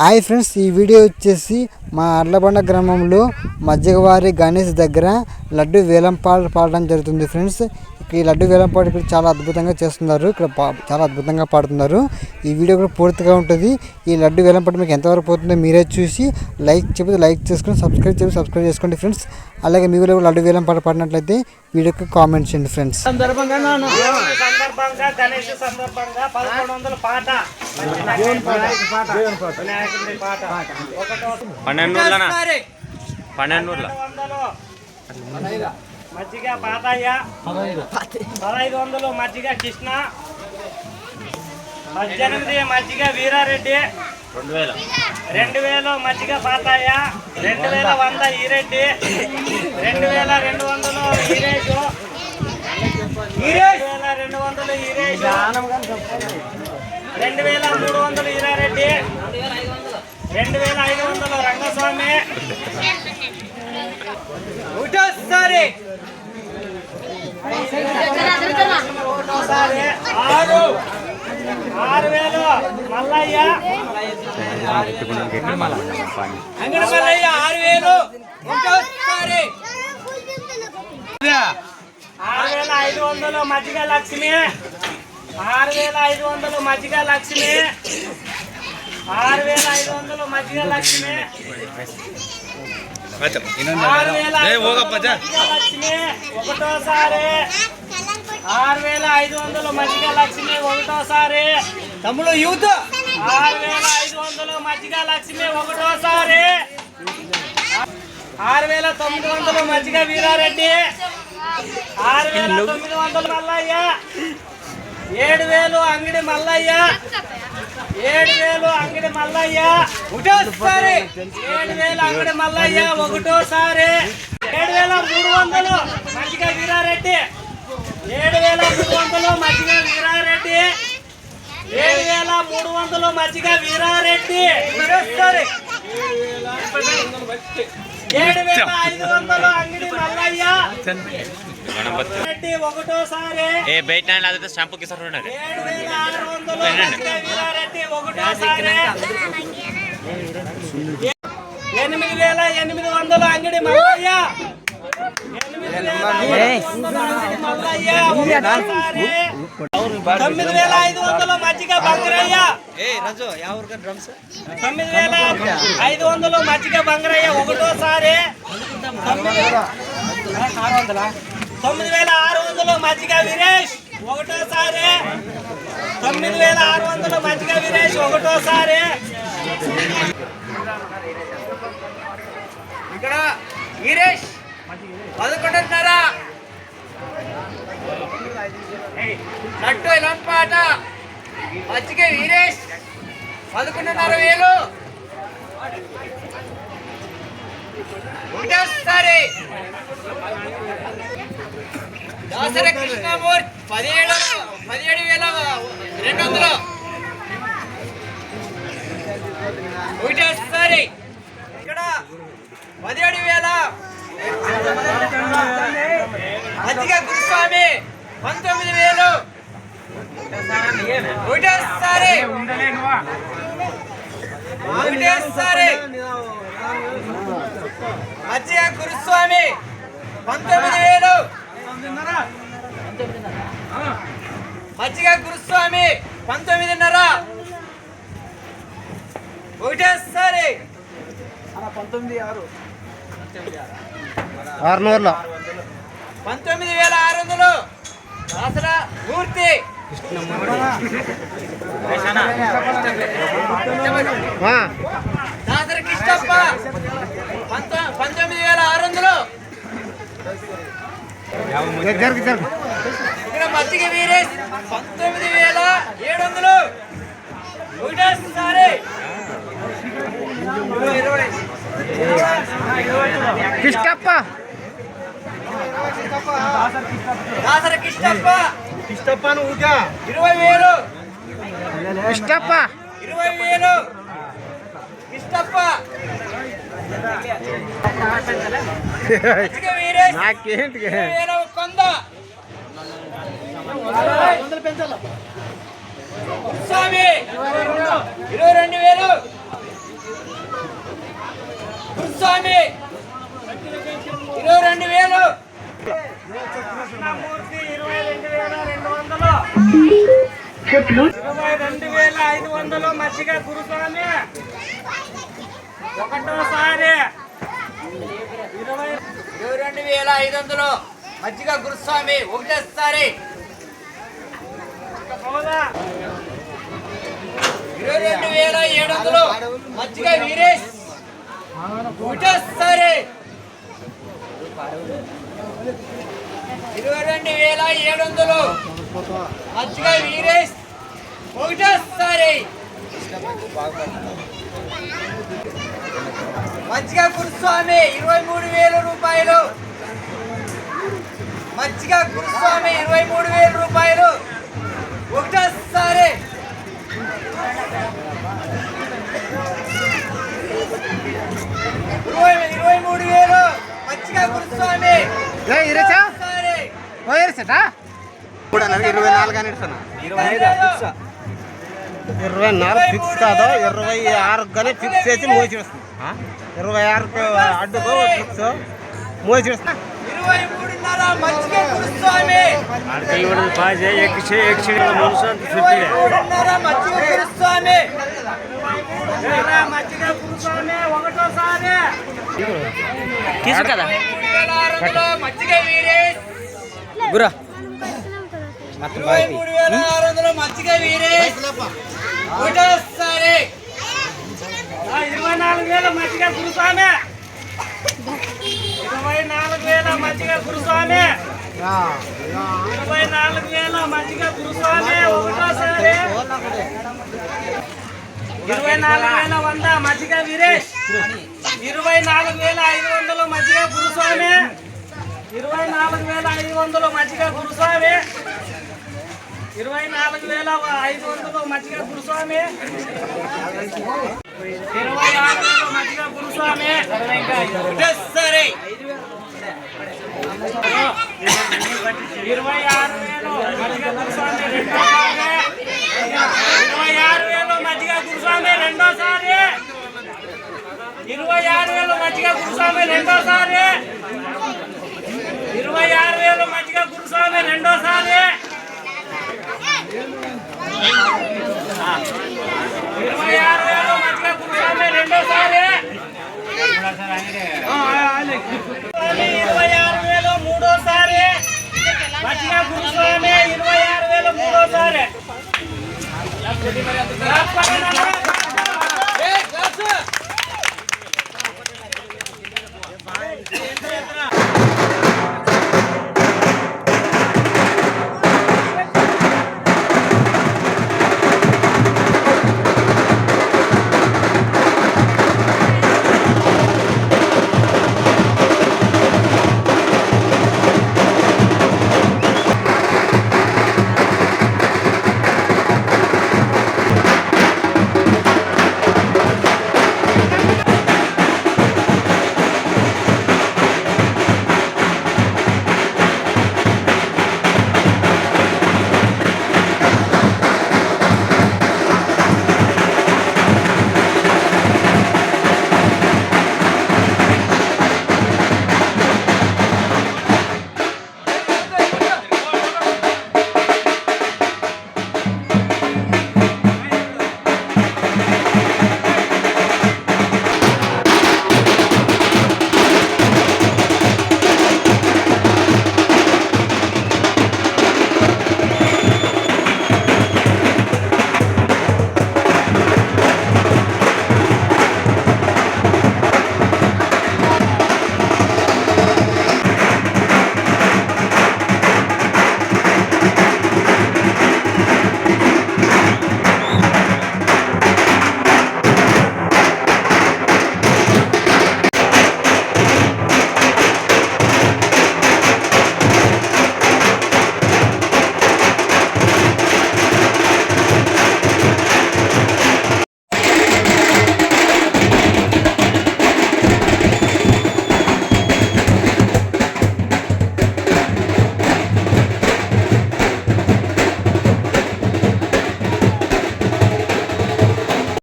Hi friends ఈ video వచ్చేసి మా అర్లబండ గ్రామంలో మజ్జిగవారి గణేష్ దగ్గర లడ్డు వేలం పాట పాడడం జరుగుతుంది ఫ్రెండ్స్. ఈ లడ్డు వేలం పాట ఇక్కడ చాలా అద్భుతంగా చేస్తున్నారు. ఇక్కడ చాలా అద్భుతంగా పాడుతున్నారు. ఈ వీడియో కూడా పూర్తిగా ఉంటుంది. ఈ లడ్డు వేలం పాట మీకు ఎంతవరకు పోతుందో మీరే చూసి లైక్ చెప్పి లైక్ చేసుకొని సబ్స్క్రైబ్ చేసి సబ్స్క్రైబ్ చేసుకోండి ఫ్రెండ్స్. అలాగే మీ కూడా లడ్డు వేలం పాట పాడినట్లయితే వీడియోకి కామెంట్ చేయండి ఫ్రెండ్స్. సందర్భంగా నాను సందర్భంగా గణేష్ సందర్భంగా పదకొండు వందల పాట. వినాయకుడి పాట. ఒకటో పన్నెండు పన్నెండు వందలు. మజ్జిగ పాతయ్య. పదహైదు. వందలు మజ్జిగ కృష్ణ. పద్దెనిమిది మజ్జిగ వీరారెడ్డి. రెండు వేల. రెండు వేలు మజ్జిగ పాతయ్య. రెండు వేల వంద ఈరెడ్డి. రెండు వేల రెండు వందలు ఈరేషు. రెండు వేల రెండు వందలు ఈరేషు. రెండు వేల మూడు వందలు ఈరారెడ్డి. రెండు వేల ఐదు వందలు రంగస్వామి. ఒకటోసారి ఆరు. ఆరు వేలు. మల్లయ్య. అంగన మల్లయ్య ఆరు వేలు. ఒకటోసారి ఆరు వేల ఐదు వందలు మజ్జిగ లక్ష్మి. ఆరు వేల ఐదు వందలు మజ్జిగ లక్ష్మి. ఆరు వేల ఐదు వందలు మజ్జిగ లక్ష్మి. ఒకటోసారి ఆరు వేల ఐదు వందలు మజ్జిగ లక్ష్మి ఒకటోసారి. తమ్ముడు యూత్. ఆరు వేల ఐదు వందలు మజ్జిగ లక్ష్మి ఒకటోసారి. ఆరు వేల తొమ్మిది వందలు మజ్జిగ వీరారెడ్డి. ఆరు వేల తొమ్మిది వందలు మల్లయ్య. ఏడు వేలు అంగడి మల్లయ్య. ఏడు వేలు అంగడి మల్లయ్య. ఒకటోసారి ఏడు వేలు అంగడి మల్లయ్య ఒకటోసారి. ఏడు వేల మూడు వందలు మజ్జిగ వీరారెడ్డి. ఏడు వేల మూడు వందలు మజ్జిగ వీరారెడ్డి. ఏడు వేల మూడు వందలు మజ్జిగ వీరారెడ్డి. ఒకటోసారి ఏడు వేల ఐదు వందలు అంగడి మల్లయ్య. గణపతి. రెడ్డి ఒకటోసారి. ఏ బయట అదితే షాంపూ కిసారు ఉన్నారు ఏడు వేల ఆరు వందలు మజ్జిగ వీరారెడ్డి. ఒకటోసారి. ఎనిమిది వేల ఎనిమిది వందలు అంగడి మల్లయ్య ఎనిమిది వేల ఎనిమిది వందలు అంగడి మల్లయ్య ఒకటోసారి తొమ్మిది వేల ఐదు వందలు మజ్జిగ బంగారయ్య. తొమ్మిది వేల ఐదు వందలు మజ్జిగ బంగారయ్య ఒకటోసారి. తొమ్మిది తొమ్మిది వేల ఆరు వందలు మజ్జిగ వీరేష్ ఒకటోసారి. తొమ్మిది వేల ఆరు వందలు మజ్జిగ వీరేష్ ఒకటోసారి. ఇక్కడ వీరేష్. పదకొండున్నర. నట్టు లంపాట మజ్జిగ వీరేష్ పదకొండున్నర వేలు. ఒకటోసారి దాసరి కృష్ణమూర్తి పదిహేడు పదిహేడు వేల రెండు వందలు. ఒకటోసారి ఒకటేసారి మజ్జిగ గురుస్వామి పంతొమ్మిది వేలు. మజ్జిగ గురుస్వామి పంతొమ్మిదిన్నర. ఒకటేసారి ఆరునూరులో. పంతొమ్మిది వేల ఆరు వందలు. అసలు మూర్తి. దాసరి కృష్ణప్ప పంతొ- పంతొమ్మిది వేల ఆరు వందలు ఇక్కడ మజ్జిగ వీరేష్ పంతొమ్మిది వేల ఏడు వందలు ఒకటేసారి కృష్ణప్ప దాసరి కృష్ణప్ప ఇష్టప్ప నువ్వుగా ఇరవై వేలు. ఇష్టప్ప. ఇరవై వేలు. ఇష్టప్ప. నాకేంటి? కొంద ఇరవై రెండు వేలు. స్వామి ఇరవై రెండు వేలు. ఇరవై రెండు వేల ఐదు వందలు మసిగా గురుస్వామి. ఒకటోసారి. ఇరవై రెండు వేల ఐదు వందలు మజ్జిగ గురుస్వామి. ఒకటేసారి. ఇరవై రెండు వేల ఏడు వందలు మజ్జిగ వీరేష్. ఒకటేసారి. ఇరవై రెండు వేల ఏడు వందలు మజ్జిగ వీరేష్ ఒకటేసారి. మజ్జిగ గురుస్వామి ఇరవై మూడు వేల రూపాయలు. మజ్జిగ గురుస్వామి ఇరవై మూడు వేల రూపాయలు. ఒకటేసారి. ఇరవై ఇరవై మూడు వేలు. మజ్జిగ గురుస్వామి ఒకటేసారి. ఇరవై నాలుగు అని ఇస్తాను ఇరవై నాలుగు ఫిక్స్ కాదు? ఇరవై ఆరు కానీ ఫిక్స్ చేసి మోసేస్తుంది ఇరవై ఆరుకు అడ్డుకు ఫిక్స్. మోసేస్తుంది ఇరవై మూడున్నర ఇరవై మూడు వేల ఆరు వందలు మజ్జిగ వీరేష్ ఇరవై ఒకటోసారి ఇరవై నాలుగు వేల మజ్జిగ గురుస్వామి. ఇరవై నాలుగు వేల మజ్జిగ గురుస్వామి. ఇరవై నాలుగు వేల మజ్జిగ గురుస్వామి. ఒకటోసారి ఇరవై నాలుగు వేల వంద మజ్జిగ వీరేష్ ఇరవై నాలుగు వేల ఐదు వందలు మజ్జిగ గురుస్వామి. ఇరవై నాలుగు వేల ఐదు వందలు మజ్జిగ గురుస్వామి. ఇరవై నాలుగు వేల ఐదు వందలు మజ్జిగ గురుస్వామి. ఇరవై ఆరు వేల మజ్జిగ గురుస్వామి. ఇరవై ఆరు వేలు మజ్జిగ గురుస్వామి ఇరవై ఆరు వేలు మజ్జిగ గురుస్వామి రెండోసారి. ఇరవై ఆరు వేలు మజ్జిగ గురుస్వామి రెండోసారి. ఇరవై ఆరు వేలు మజ్జిగ గురుస్వామి రెండోసారి. ఇరవై ఆరు వేలు మూడోసారి. గురుస్వామి ఇరవై ఆరు వేలు మూడోసారి